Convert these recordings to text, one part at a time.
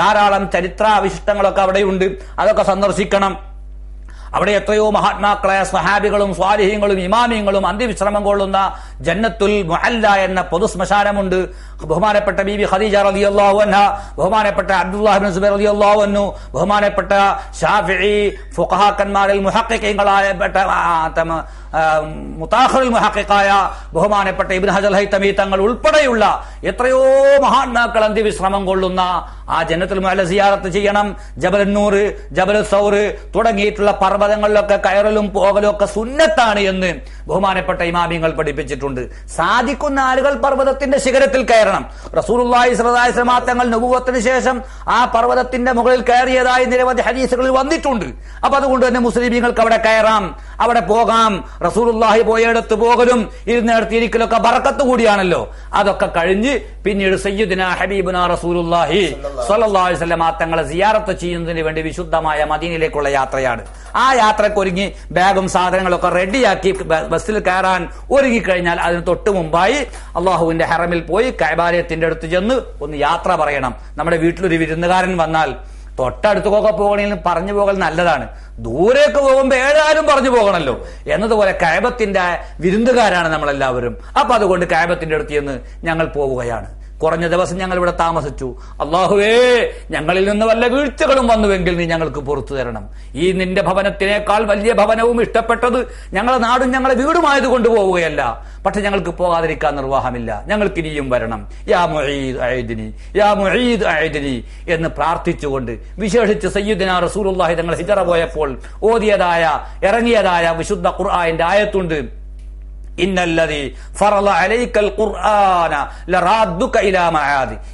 ധാരാളം ചരിത്രാവിശിഷ്ടങ്ങളൊക്കെ അവിടെയുണ്ട്. അതൊക്കെ സന്ദർശിക്കണം. അവിടെ എത്രയോ മഹാത്മാക്കളായ സ്വഹാബികളും സ്വാലിഹ്യങ്ങളും ഇമാമിയങ്ങളും അന്ത്യവിശ്രമം കൊള്ളുന്ന ജന്നത്തുൽ മുഹല്ല എന്ന പൊതു ശ്മശാനമുണ്ട് ബഹുമാനപ്പെട്ട ബീബി ഖദീജ റളിയല്ലാഹു അൻഹ ബഹുമാനപ്പെട്ട അബ്ദുല്ലാഹി സുബൈർ സുബൈർ റളിയല്ലാഹു അൻഹു ബഹുമാനപ്പെട്ട ഷാഫി ഫുഖഹാക്കന്മാരിൽ മുഹഖഖീങ്ങളായ പെട്ട മഹാക്കായ ബഹുമാനപ്പെട്ട ഇബിൻ ഹജൽ ഹൈത്തമി തങ്ങൾ ഉൾപ്പെടെയുള്ള എത്രയോ മഹാത്മാക്കൾ അന്ത്യവിശ്രമം കൊള്ളുന്ന ആ ജനത്തിൽ മുഹല്ല സിയാറത്ത് ചെയ്യണം ജബലന്നൂർ ജബൽ സൗർ തുടങ്ങിയിട്ടുള്ള പർവതങ്ങളിലൊക്കെ കയറലും പോകലും ഒക്കെ സുന്നത്താണ് എന്ന് ബഹുമാനപ്പെട്ട ഇമാമിങ്ങൾ പഠിപ്പിച്ചിട്ടുണ്ട്. സാധിക്കുന്ന ആളുകൾ പർവതത്തിന്റെ ശിഖരത്തിൽ കയറണം. റസൂലുള്ളാഹി സ്വല്ലല്ലാഹി അലൈഹി തങ്ങൾ ശേഷം ആ പർവതത്തിന്റെ മുകളിൽ കയറിയതായി നിരവധി ഹദീസുകളിൽ വന്നിട്ടുണ്ട്. അപ്പൊ അതുകൊണ്ട് തന്നെ മുസ്ലിമീങ്ങൾക്ക് അവിടെ കയറാം അവിടെ പോകാം. റസൂലുള്ളാഹി പോയയിടത്ത് പോകലും ഇരുന്നിടത്ത് ഇരിക്കലൊക്കെ ബറക്കത്ത് കൂടിയാണല്ലോ. അതൊക്കെ കഴിഞ്ഞ് പിന്നീട് സയ്യുദിന ഹബീബുന റസൂലുള്ളാഹി സ്വല്ലല്ലാഹി അലൈഹി വസല്ലം തങ്ങളെ സിയാറത്ത് ചെയ്യുന്നതിന് വേണ്ടി വിശുദ്ധമായ മദീനയിലേക്കുള്ള യാത്രയാണ്. ആ യാത്രയ്ക്ക് ഒരുങ്ങി ബാഗും സാധനങ്ങളൊക്കെ റെഡിയാക്കി ബസ്സിൽ കയറാൻ ഒരുങ്ങിക്കഴിഞ്ഞാൽ അതിന് തൊട്ട് മുമ്പായി അള്ളാഹുവിന്റെ ഹറമിൽ പോയി കൈബാലയത്തിന്റെ അടുത്ത് ചെന്ന് ഒന്ന് യാത്ര പറയണം. നമ്മുടെ വീട്ടിലൊരു വിരുന്നുകാരൻ വന്നാൽ തൊട്ടടുത്തൊക്കെ പോകണമെങ്കിലും പറഞ്ഞു പോകൽ നല്ലതാണ്. ദൂരേക്ക് പോകുമ്പോൾ ഏതായാലും പറഞ്ഞു പോകണല്ലോ. എന്നതുപോലെ കയബത്തിന്റെ വിരുന്നുകാരാണ് നമ്മളെല്ലാവരും. അപ്പൊ അതുകൊണ്ട് കയബത്തിന്റെ അടുത്ത് ഞങ്ങൾ പോവുകയാണ്. കുറഞ്ഞ ദിവസം ഞങ്ങൾ ഇവിടെ താമസിച്ചു. അള്ളാഹുവേ ഞങ്ങളിൽ നിന്ന് വല്ല വീഴ്ചകളും വന്നുവെങ്കിൽ നീ ഞങ്ങൾക്ക് പുറത്തു തരണം. ഈ നിന്റെ ഭവനത്തിനേക്കാൾ വലിയ ഭവനവും ഇഷ്ടപ്പെട്ടത് ഞങ്ങളെ നാടും ഞങ്ങളുടെ വീടുമായത് കൊണ്ടുപോവുകയല്ല പക്ഷെ ഞങ്ങൾക്ക് പോകാതിരിക്കാൻ നിർവാഹമില്ല. ഞങ്ങൾക്ക് ഇനിയും വരണം. യാ മുഈദ് അയ്ദിനി യാ മുഈദ് അയ്ദിനി എന്ന് പ്രാർത്ഥിച്ചുകൊണ്ട് വിശേഷിച്ച് സയ്യുദ്ദിന റസൂലുള്ളാഹി തങ്ങൾ ഹിജറ പോയപ്പോൾ ഓതിയതായ ഇറങ്ങിയതായ വിശുദ്ധ ഖുർആന്റെ ആയത്തുണ്ട്.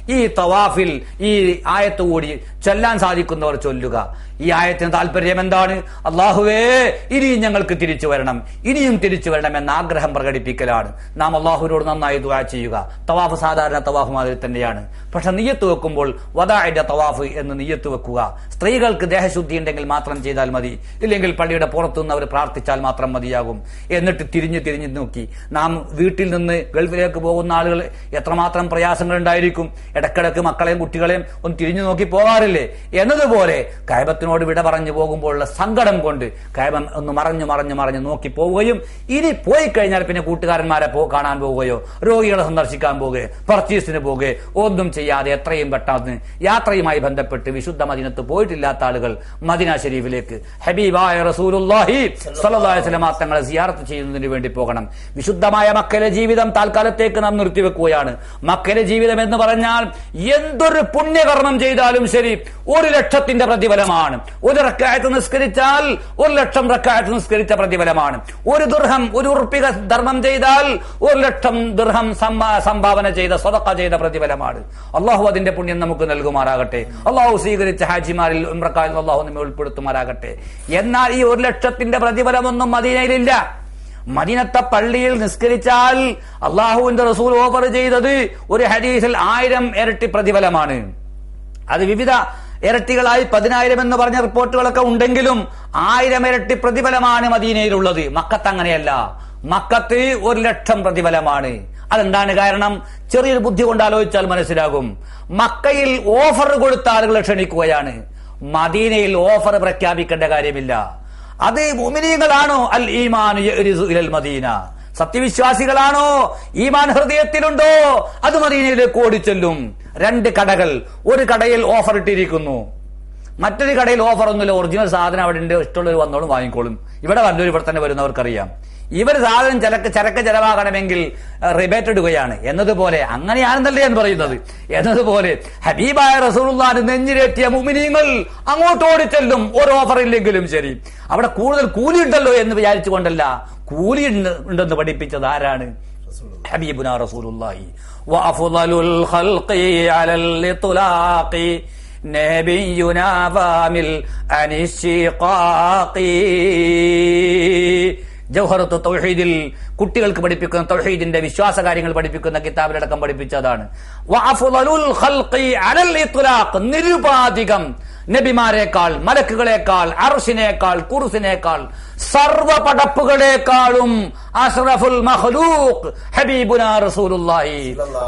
ഈ തവാഫിൽ ഈ ആയത്ത് കൂടി ചൊല്ലാൻ സാധിക്കുന്നവർ ചൊല്ലുക. ഈ ആയത്തിന് താല്പര്യം എന്താണ്? അള്ളാഹുവേ ഇനിയും ഞങ്ങൾക്ക് തിരിച്ചു വരണം. ഇനിയും തിരിച്ചു വരണം എന്ന ആഗ്രഹം പ്രകടിപ്പിക്കലാണ്. നാം അള്ളാഹുവിനോട് നന്നായി ദുആ ചെയ്യുക. തവാഫ് സാധാരണ തവാഫ് മാതിരി തന്നെയാണ്. പക്ഷെ നീയത്ത് വെക്കുമ്പോൾ വദായുടെ തവാഫ് എന്ന് നീയത്ത് വെക്കുക. സ്ത്രീകൾക്ക് ദേഹശുദ്ധി ഉണ്ടെങ്കിൽ മാത്രം ചെയ്താൽ മതി. ഇല്ലെങ്കിൽ പള്ളിയുടെ പുറത്തുനിന്ന് അവർ പ്രാർത്ഥിച്ചാൽ മാത്രം മതിയാകും. എന്നിട്ട് തിരിഞ്ഞു തിരിഞ്ഞ് നോക്കി നാം വീട്ടിൽ നിന്ന് ഗൾഫിലേക്ക് പോകുന്ന ആളുകൾ എത്രമാത്രം പ്രയാസങ്ങൾ ഉണ്ടായിരിക്കും ഇടക്കിടക്ക് മക്കളെയും കുട്ടികളെയും ഒന്ന് തിരിഞ്ഞു നോക്കി പോകാറില്ലേ? എന്നതുപോലെ കൈബത്തിനോട് വിട പറഞ്ഞു പോകുമ്പോഴുള്ള സങ്കടം കൊണ്ട് കൈബം ഒന്ന് മറഞ്ഞു മറഞ്ഞു മറഞ്ഞു നോക്കി പോവുകയും ഇനി പോയി കഴിഞ്ഞാൽ പിന്നെ കൂട്ടുകാരന്മാരെ പോ കാണാൻ പോവുകയോ രോഗികളെ സന്ദർശിക്കാൻ പോവുകയോ പർച്ചേസിന് പോവുകയോ ഒന്നും ചെയ്യാതെ എത്രയും പെട്ടെന്ന് യാത്രയുമായി ബന്ധപ്പെട്ട് വിശുദ്ധ മദിനത്ത് പോയിട്ടില്ലാത്ത ആളുകൾ മദിന ഷെരീഫിലേക്ക് ഹബീബായ റസൂലുള്ളാഹി സ്വല്ലല്ലാഹി അലൈഹി വസല്ലം തങ്ങളെ സിയാറത്ത് ചെയ്യുന്നതിന് വേണ്ടി പോകണം. വിശുദ്ധമായ മക്കലെ ജീവിതം താൽക്കാലത്തേക്ക് നാം നിർത്തിവെക്കുകയാണ്. മക്കലെ ജീവിതം എന്ന് പറഞ്ഞാൽ എന്തൊരു പുണ്യകർമ്മം ചെയ്താലും ശരി ഒരു ലക്ഷത്തിന്റെ പ്രതിഫലമാണ്. ഒരു റക്കായത്ത് നിസ്കരിച്ചാൽ ഒരു ലക്ഷം റക്കായത്ത് നിസ്കരിച്ച പ്രതിഫലമാണ്. ഒരു ദുർഹം ഒരു ഉറപ്പിക ധർമ്മം ചെയ്താൽ ഒരു ലക്ഷം ദുർഹം സംഭാവന ചെയ്ത സ്വതക്ക ചെയ്ത പ്രതിഫലമാണ്. അള്ളാഹു അതിന്റെ പുണ്യം നമുക്ക് നൽകുമാറാകട്ടെ. അള്ളാഹു സ്വീകരിച്ച ഹാജിമാരിൽ ഉംറക്കാരിൽ അള്ളാഹു നമ്മെ ഉൾപ്പെടുത്തുമാറാകട്ടെ. എന്നാൽ ഈ ഒരു ലക്ഷത്തിന്റെ പ്രതിഫലമൊന്നും മദീനയിലില്ല. മദീനത്തെ പള്ളിയിൽ നിസ്കരിച്ചാൽ അള്ളാഹുവിന്റെ റസൂൽ ഓഫർ ചെയ്തത് ഒരു ഹരീസിൽ ആയിരം ഇരട്ടി പ്രതിഫലമാണ്. അത് വിവിധ ഇരട്ടികളായി പതിനായിരം എന്ന് പറഞ്ഞ റിപ്പോർട്ടുകളൊക്കെ ഉണ്ടെങ്കിലും ആയിരം ഇരട്ടി പ്രതിഫലമാണ് മദീനയിലുള്ളത്. മക്കത്ത് അങ്ങനെയല്ല. മക്കത്ത് ഒരു ലക്ഷം പ്രതിഫലമാണ്. അതെന്താണ് കാരണം? ചെറിയൊരു ബുദ്ധി കൊണ്ട് ആലോചിച്ചാൽ മനസ്സിലാകും. മക്കയിൽ ഓഫർ കൊടുത്ത ആളുകളെ ക്ഷണിക്കുകയാണ്. മദീനയിൽ ഓഫർ പ്രഖ്യാപിക്കേണ്ട കാര്യമില്ല. അത് മുമിനീങ്ങളാണോ അൽ ഈമാൻ മദീന? സത്യവിശ്വാസികളാണോ? ഈമാൻ ഹൃദയത്തിലുണ്ടോ? അത് മദീനയിലേക്ക് ഓടിച്ചെല്ലും. രണ്ട് കടകൾ. ഒരു കടയിൽ ഓഫർ ഇട്ടിരിക്കുന്നു. മറ്റൊരു കടയിൽ ഓഫർ ഒന്നുമില്ല ഒറിജിനൽ സാധനം അവിടെ ഉണ്ട് ഇഷ്ടമുള്ളവർ വന്നോളും വാങ്ങിക്കോളും. ഇവിടെ വല്ലവരും ഇവിടെ തന്നെ വരുന്നവർക്കറിയാം. ഇവർ സാധനം ചരക്ക് ചരക്ക് ചെലവാകണമെങ്കിൽ റിബേറ്റ് ഇടുകയാണ്. എന്നതുപോലെ അങ്ങനെയാണെന്നല്ലേ എന്ന് പറയുന്നത്. എന്നതുപോലെ ഹബീബായ റസൂലുള്ളാൻ നെഞ്ഞിലേറ്റിയ മുമിനീങ്ങൾ അങ്ങോട്ട് ഓടിച്ചെല്ലും ഒരു ഓഫർ ഇല്ലെങ്കിലും ശരി. അവിടെ കൂടുതൽ കൂലി ഉണ്ടല്ലോ എന്ന് വിചാരിച്ചുകൊണ്ടല്ല കൂലി ഉണ്ടെന്ന് പഠിപ്പിച്ചത് ആരാണ്? ഹബീബുന റസൂലുള്ളാഹി. വഅഫ്ളലുൽ ഖൽഖി അലൽ ഇത്ലാഖി നബിയുന വാമിൽ അനിശിഖാഖി ജൗഹറത്ത് തൗഹീദിൽ കുട്ടികൾക്ക് പഠിപ്പിക്കുന്ന തൗഹീദിന്റെ വിശ്വാസ കാര്യങ്ങൾ പഠിപ്പിക്കുന്ന കിതാബിലടക്കം പഠിപ്പിച്ചതാണ്. നിരുപാധികം നബിമാരെക്കാൾ മലക്കുകളെക്കാൾ അറുസിനേക്കാൾ കുറുസിനേക്കാൾ സർവ പടപ്പുകളെക്കാളും അഷ്റഫുൽ മഖ്ലൂഖ് ഹബീബുന റസൂലുള്ളാഹി.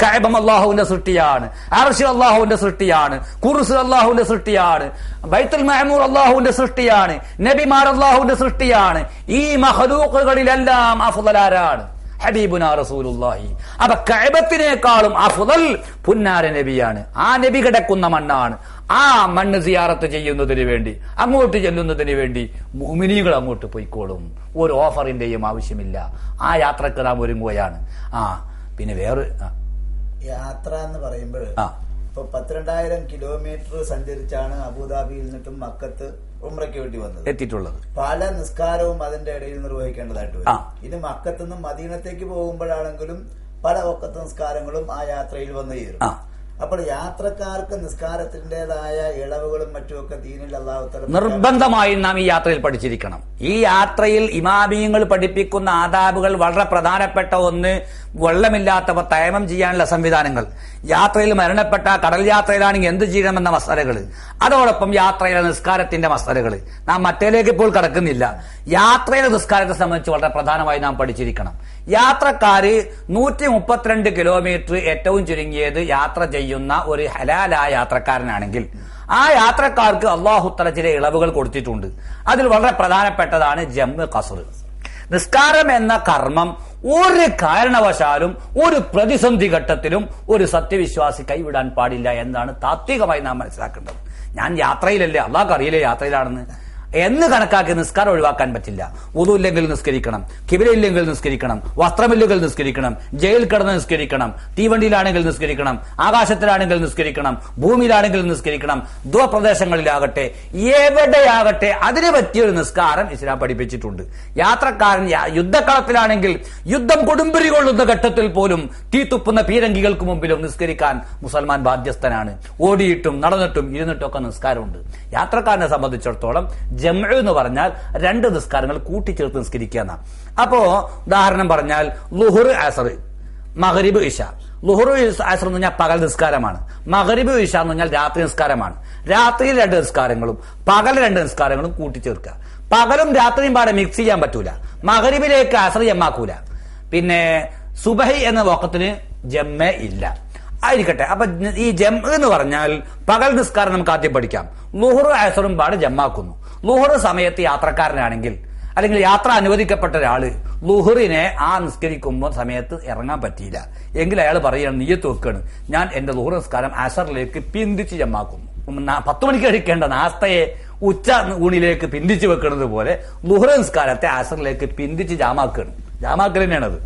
കഅബം അല്ലാഹുവിന്റെ സൃഷ്ടിയാണ് അർശ് അല്ലാഹുവിന്റെ സൃഷ്ടിയാണ് കുർസ് അല്ലാഹുവിന്റെ സൃഷ്ടിയാണ് ബൈത്തുൽ മഅമൂർ അല്ലാഹുവിന്റെ സൃഷ്ടിയാണ് നബിമാർ അല്ലാഹുവിന്റെ സൃഷ്ടിയാണ്. ഈ മഖ്ലൂഖുകളിലെല്ലാം അഫ്ദലാരാണ് ഹബീബുന റസൂലുള്ളാഹി. അപ്പൊ കഅബത്തിനേക്കാളും അഫ്ദൽ പുന്നാര നബിയാണ്. ആ നബി കിടക്കുന്ന മണ്ണാണ്. ആ മണ്ണ് സിയാറത്ത് ചെയ്യുന്നതിന് വേണ്ടി അങ്ങോട്ട് ചെല്ലുന്നതിന് വേണ്ടി മുമിനികൾ അങ്ങോട്ട് പോയിക്കോളും. ഒരു ഓഫറിന്റെയും ആവശ്യമില്ല. ആ യാത്രയ്ക്ക് നാം ഒരുങ്ങുകയാണ്. ആ പിന്നെ വേറെ യാത്ര എന്ന് പറയുമ്പോൾ ആ. ഇപ്പൊ പത്തിരണ്ടായിരം കിലോമീറ്റർ സഞ്ചരിച്ചാണ് അബുദാബിയിൽ നിന്നിട്ടും മക്കത്ത് ഉമ്രയ്ക്ക് വേണ്ടി വന്നത്. എത്തിയിട്ടുള്ളത്. പല നിസ്കാരവും അതിന്റെ ഇടയിൽ നിർവഹിക്കേണ്ടതായിട്ട്. വരും. ഇനി മക്കത്ത് നിന്നും മദീനത്തേക്ക് പോകുമ്പോഴാണെങ്കിലും പല ഒക്കത്ത് നിസ്കാരങ്ങളും ആ യാത്രയിൽ വന്നു ചേരും. അപ്പോൾ യാത്രക്കാർക്ക് നിസ്കാരത്തിന്റേതായ ഇളവുകളും മറ്റുമൊക്കെ ദീനിൽ അള്ളാഹുത്തല നിർബന്ധമായും നാം ഈ യാത്രയിൽ പഠിച്ചിരിക്കണം. ഈ യാത്രയിൽ ഇമാമിയങ്ങൾ പഠിപ്പിക്കുന്ന ആദാബുകൾ വളരെ പ്രധാനപ്പെട്ട ഒന്ന് വെള്ളമില്ലാത്തവ തയമം ചെയ്യാനുള്ള സംവിധാനങ്ങൾ. യാത്രയിൽ മരണപ്പെട്ട കടൽ യാത്രയിലാണെങ്കിൽ എന്ത് ചെയ്യണമെന്ന മസാലകൾ. അതോടൊപ്പം യാത്രയിലെ നിസ്കാരത്തിന്റെ മസാലകൾ. നാം മറ്റേലേക്ക് ഇപ്പോൾ കടക്കുന്നില്ല. യാത്രയിലെ നിസ്കാരത്തെ സംബന്ധിച്ച് വളരെ പ്രധാനമായി നാം പഠിച്ചിരിക്കണം. യാത്രക്കാര് നൂറ്റി മുപ്പത്തിരണ്ട് കിലോമീറ്റർ ഏറ്റവും ചുരുങ്ങിയത് യാത്ര ചെയ്യുന്ന ഒരു ഹലാലായ യാത്രക്കാരനാണെങ്കിൽ ആ യാത്രക്കാർക്ക് അള്ളാഹുത്തല ചില ഇളവുകൾ കൊടുത്തിട്ടുണ്ട്. അതിൽ വളരെ പ്രധാനപ്പെട്ടതാണ് ജമ്മു കസർ നിസ്കാരം എന്ന കർമ്മം ഒരു കാരണവശാലും ഒരു പ്രതിസന്ധി ഘട്ടത്തിലും ഒരു സത്യവിശ്വാസി കൈവിടാൻ പാടില്ല എന്നാണ് താത്വികമായി നാം മനസ്സിലാക്കേണ്ടത്. ഞാൻ യാത്രയിലല്ലേ അള്ളാഹ് അറിയില്ലേ യാത്രയിലാണെന്ന്? എന്ന് കണക്കാക്കി നിസ്കാരം ഒഴിവാക്കാൻ പറ്റില്ല. ഉതുല്ലെങ്കിൽ നിസ്കരിക്കണം. കിബിലയില്ലെങ്കിൽ നിസ്കരിക്കണം. വസ്ത്രമില്ലെങ്കിൽ നിസ്കരിക്കണം. ജയിൽ കിടന്ന് നിസ്കരിക്കണം. തീവണ്ടിയിലാണെങ്കിൽ നിസ്കരിക്കണം. ആകാശത്തിലാണെങ്കിൽ നിസ്കരിക്കണം. ഭൂമിയിലാണെങ്കിൽ നിസ്കരിക്കണം. ദൂരപ്രദേശങ്ങളിലാകട്ടെ എവിടെയാകട്ടെ അതിന് പറ്റിയൊരു നിസ്കാരം ഇസ്ലാം പഠിപ്പിച്ചിട്ടുണ്ട്. യാത്രക്കാരൻ യുദ്ധക്കളത്തിലാണെങ്കിൽ യുദ്ധം കൊടുമ്പിരി കൊള്ളുന്ന ഘട്ടത്തിൽ പോലും തീത്തുപ്പുന്ന പീരങ്കികൾക്ക് മുമ്പിലും നിസ്കരിക്കാൻ മുസൽമാൻ ബാധ്യസ്ഥനാണ്. ഓടിയിട്ടും നടന്നിട്ടും ഇരുന്നിട്ടും ഒക്കെ നിസ്കാരമുണ്ട്. യാത്രക്കാരനെ സംബന്ധിച്ചിടത്തോളം ജമ എന്ന് പറഞ്ഞാൽ രണ്ട് നിസ്കാരങ്ങൾ കൂട്ടിച്ചേർത്ത് നിസ്കരിക്കുക എന്നാണ് അപ്പോ ഉദാഹരണം പറഞ്ഞാൽ ലുഹുർ ആസർ മഹരിബ് ഇഷ. ലുഹുർ ആസർ എന്ന് പറഞ്ഞാൽ പകൽ നിസ്കാരമാണ്. മഹരിബ് ഇഷ എന്ന് പറഞ്ഞാൽ രാത്രി നിസ്കാരമാണ്. രാത്രിയിൽ രണ്ട് നിസ്കാരങ്ങളും പകൽ രണ്ട് നിസ്കാരങ്ങളും കൂട്ടിച്ചേർക്കുക. പകലും രാത്രിയും പാടെ മിക്സ് ചെയ്യാൻ പറ്റൂല. മഹരിബിലേക്ക് ആസർ ജമാക്കൂല പിന്നെ സുബഹി എന്ന വക്കത്തിന് ജമ്മ ഇല്ല. ആയിരിക്കട്ടെ. അപ്പൊ ഈ ജം എന്ന് പറഞ്ഞാൽ പകൽ നിസ്കാരം നമുക്ക് ആദ്യം പഠിക്കാം. ലുഹുർ ആസറും പാട് ജമ്മാക്കുന്നു ലുഹുർ സമയത്ത് യാത്രക്കാരനാണെങ്കിൽ അല്ലെങ്കിൽ യാത്ര അനുവദിക്കപ്പെട്ട ഒരാൾ ലുഹറിനെ ആ നിസ്കരിക്കുമ്പോൾ സമയത്ത് ഇറങ്ങാൻ പറ്റിയില്ല. എങ്കിൽ അയാൾ പറയുകയാണ് നീയത്ത് വെക്കുകയാണ് ഞാൻ എന്റെ ലുഹർ നിസ്കാരം അസറിലേക്ക് പിന്തിച്ച് ജമ്മാക്കുന്നു. ന- പത്ത് മണിക്ക് കഴിക്കേണ്ട നാസ്തയെ ഉച്ച ഊണിലേക്ക് പിന്തിച്ച് വെക്കുന്നത് പോലെ ലുഹർ നിസ്കാരത്തെ അസറിലേക്ക് പിന്തിച്ച് ജാമാക്കുകയാണ് ജാമാക്കൽ തന്നെയാണത്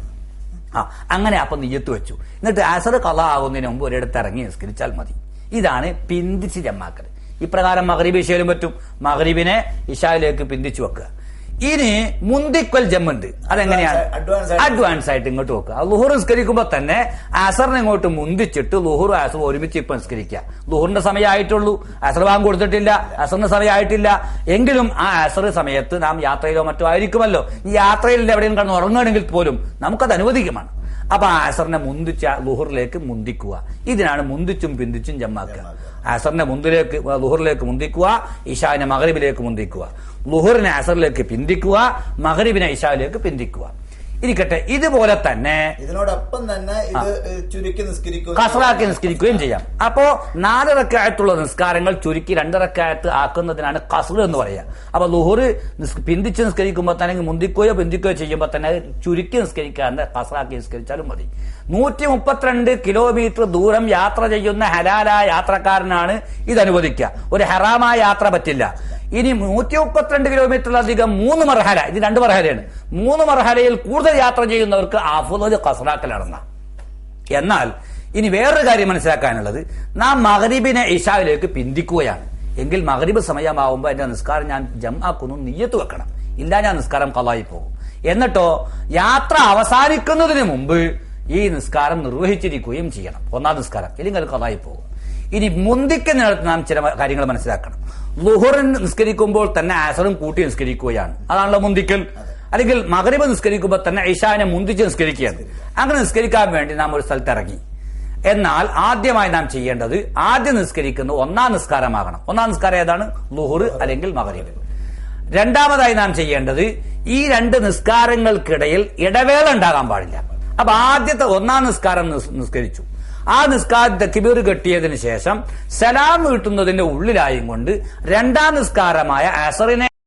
ആ അങ്ങനെ അപ്പൊ നെയ്യത്ത് വെച്ചു. എന്നിട്ട് അസർ കഥ ആകുന്നതിന് മുമ്പ് ഒരിടത്ത് ഇറങ്ങി നിസ്കരിച്ചാൽ മതി. ഇതാണ് പിന്തിച്ച് ജമ്മാക്കൽ ഇപ്രകാരം മഹരീബ് ഇഷയിലും പറ്റും. മഹരീബിനെ ഇഷായിലേക്ക് പിന്തിച്ചു വെക്കുക. ഇനി മുന്തിക്കൽ ജമ്മുണ്ട്. അതെങ്ങനെയാണ്? അഡ്വാൻസ് ആയിട്ട്. ഇങ്ങോട്ട് വെക്കുക. ലുഹുർ നിസ്കരിക്കുമ്പോ തന്നെ അസറിനെ ഇങ്ങോട്ട് മുന്തിച്ചിട്ട് ലുഹുർ അസർ ഒരുമിച്ച് ഇപ്പൊ നിസ്കരിക്കുക. ലുഹുറിന്റെ സമയമായിട്ടുള്ളൂ. അസർ ഭാഗം കൊടുത്തിട്ടില്ല. അസറിന്റെ സമയമായിട്ടില്ല. എങ്കിലും ആ അസർ സമയത്ത് നാം യാത്രയിലോ മറ്റോ ആയിരിക്കുമല്ലോ. ഈ യാത്രയിൽ എവിടെയും കടന്ന് ഉറങ്ങുകയാണെങ്കിൽ പോലും നമുക്കത് അനുവദിക്കുമാണ്. അപ്പൊ ആ അസറിനെ മുന്തിച്ച ലുഹുറിലേക്ക് മുന്തിക്കുക. ഇതിനാണ് മുന്തിച്ചും പിന്തിച്ചും ജമ്മാക്കുക. അസറിനെ മുന്തിലേക്ക് ലുഹറിലേക്ക് മുന്തിക്കുക ഇഷാവിനെ മകരിബിലേക്ക് മുന്തിക്കുക. ലുഹറിനെ അസറിലേക്ക് പിന്തിക്കുക മകരിബിനെ ഇഷാവിലേക്ക് പിന്തിക്കുക. ഇരിക്കട്ടെ. ഇതുപോലെ തന്നെ ഇതിനോടൊപ്പം തന്നെ ഇത് ചുരുക്കി കസറാക്കി നിസ്കരിക്കുകയും ചെയ്യാം. അപ്പോ നാലിറക്കായത്തുള്ള നിസ്കാരങ്ങൾ ചുരുക്കി രണ്ടിറക്കായത്ത് ആക്കുന്നതിനാണ് കസർ എന്ന് പറയുക. അപ്പൊ ലുഹുർ പിന്തിച്ച് നിസ്കരിക്കുമ്പോൾ തന്നെ മുന്തിക്കുകയോ പിന്തിക്കുകയോ ചെയ്യുമ്പോൾ തന്നെ ചുരുക്കി നിസ്കരിക്കാണ്ട് കസറാക്കി നിസ്കരിച്ചാലും മതി. നൂറ്റി മുപ്പത്തിരണ്ട് കിലോമീറ്റർ ദൂരം യാത്ര ചെയ്യുന്ന ഹലാലായ യാത്രക്കാരനാണ് ഇത് അനുവദിക്കുക ഒരു ഹറാമായ യാത്ര പറ്റില്ല. ഇനി നൂറ്റി മുപ്പത്തിരണ്ട് കിലോമീറ്ററിലധികം മൂന്ന് മർഹല ഇത് രണ്ട് മർഹലയാണ്. മൂന്ന് മർഹലയിൽ കൂടുതൽ യാത്ര ചെയ്യുന്നവർക്ക് അഫുദ് കസറാക്കലാണെന്ന എന്നാൽ ഇനി വേറൊരു കാര്യം മനസ്സിലാക്കാനുള്ളത് നാം മഹരീബിനെ ഇഷാവിലേക്ക് പിന്തിക്കുകയാണ്. എങ്കിൽ മഹരീബ് സമയമാവുമ്പോൾ എന്റെ നിസ്കാരം ഞാൻ ജമാക്കുന്നു നീയത്ത് വെക്കണം. ഇല്ല ഞാൻ നിസ്കാരം കലായി പോകും. എന്നിട്ടോ യാത്ര അവസാനിക്കുന്നതിന് മുമ്പ് ഈ നിസ്കാരം നിർവഹിച്ചിരിക്കുകയും ചെയ്യണം. ഒന്നാം നിസ്കാരം ഇല്ലെങ്കിൽ അത് കലായി പോകും. ഇനി മുന്തിക്ക നേരത്ത് നാം ചില കാര്യങ്ങൾ മനസ്സിലാക്കണം. ലുഹുറിൻ നിസ്കരിക്കുമ്പോൾ തന്നെ ആസറും കൂട്ടി നിസ്കരിക്കുകയാണ്. അതാണല്ലോ മുന്തിക്കൽ. അല്ലെങ്കിൽ മകരീബ് നിസ്കരിക്കുമ്പോൾ തന്നെ ഇഷാനെ മുന്തിച്ച് നിസ്കരിക്കുകയാണ്. അങ്ങനെ നിസ്കരിക്കാൻ വേണ്ടി നാം ഒരു സ്ഥലത്ത് ഇറങ്ങി എന്നാൽ ആദ്യമായി നാം ചെയ്യേണ്ടത് ആദ്യം നിസ്കരിക്കുന്ന ഒന്നാം നിസ്കാരമാകണം. ഒന്നാം നിസ്കാരം ഏതാണ്? ലുഹുർ അല്ലെങ്കിൽ മകരീബ് രണ്ടാമതായി നാം ചെയ്യേണ്ടത് ഈ രണ്ട് നിസ്കാരങ്ങൾക്കിടയിൽ ഇടവേള ഉണ്ടാകാൻ പാടില്ല. അപ്പൊ ആദ്യത്തെ ഒന്നാം നിസ്കാരം നിസ്കരിച്ചു. ആ നിസ്കാര തക്കിബീർ കെട്ടിയതിന് ശേഷം സലാം വീട്ടുന്നതിന്റെ ഉള്ളിലായും കൊണ്ട് രണ്ടാം നിസ്കാരമായ അസറിനെ